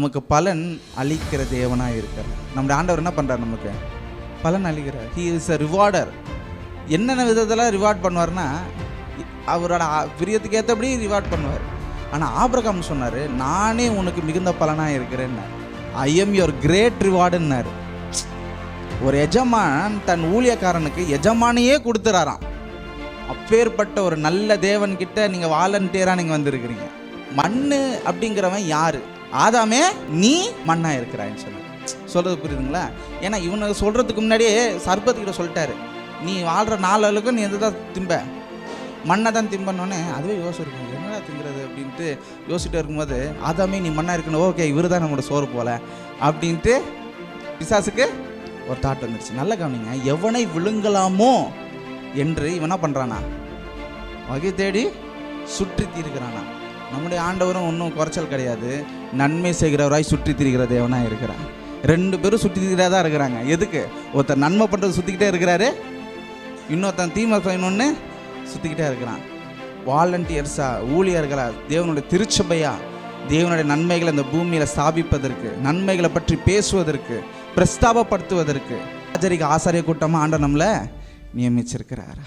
நமக்கு பலன் அளிக்கிற தேவனாக இருக்கார் நம்முடைய ஆண்டவர் என்ன பண்ணுறார் நமக்கு? பலன் அளிக்கிறார். ஹீ இஸ் அ ரிவார்டர் என்னென்ன விதத்தில் ரிவார்ட் பண்ணுவார்னா அவரோட பிரியத்துக்கு ஏற்றபடி ரிவார்ட் பண்ணுவார். ஆனால் ஆபிரகாம் சொன்னார் நானே உனக்கு மிகுந்த பலனாக இருக்கிறேன்னார் ஐ எம் யுவர் கிரேட் ரிவார்டுன்னார் ஒரு எஜமான் தன் ஊழியக்காரனுக்கு எஜமானையே கொடுத்துறாராம். அப்பேற்பட்ட ஒரு நல்ல தேவன்கிட்ட நீங்கள் வாலண்டியராக நீங்கள் வந்திருக்கிறீங்க. மண்ணு அப்படிங்கிறவன் யாரு? ஆதாமே நீ மண்ணா இருக்கிறான்னு சொன்னார் சொல்றது புரியுதுங்களா? ஏன்னா இவனுக்கு சொல்றதுக்கு முன்னாடியே சர்பத்துக்கிட்ட சொல்லிட்டாரு. நீ வாழ்ற நாளுக்கும் நீ எது தான் திம்ப? மண்ணை தான் திம்பனோடனே அதுவே யோசிச்சிருக்கும் என்னடா திங்கிறது அப்படின்ட்டு யோசிச்சுட்டு இருக்கும்போது ஆதாமே நீ மண்ணா இருக்கணும். ஓகே இவர் தான் நம்மளோட சோறு போல அப்படின்ட்டு பிசாசுக்கு ஒரு தாட் வந்துருச்சு. நல்ல கவனிங்க. எவனை விழுங்கலாமோ என்று இவனா பண்ணுறானா வகை தேடி சுற்றி தீர்க்கிறானா நம்முடைய ஆண்டவரும் ஒன்றும் குறைச்சல் கிடையாது. நன்மை செய்கிறவராய் சுற்றி திரிகிற தேவனாக இருக்கிறான் ரெண்டு பேரும் சுற்றி திரிகிறதா தான் இருக்கிறாங்க. எதுக்கு? ஒருத்தர் நன்மை பண்ணுறது சுற்றிக்கிட்டே இருக்கிறாரு. இன்னொருத்தன் தீமை செய்யணும்னு சுற்றிக்கிட்டே இருக்கிறான். வாலண்டியர்ஸா ஊழியர்களாக தேவனுடைய திருச்சபையாக தேவனுடைய நன்மைகளை இந்த பூமியில் ஸ்தாபிப்பதற்கு நன்மைகளை பற்றி பேசுவதற்கு பிரஸ்தாபப்படுத்துவதற்கு ஆச்சரிக்க ஆசாரிய கூட்டமாக ஆண்ட நம்மளை நியமிச்சிருக்கிறார்.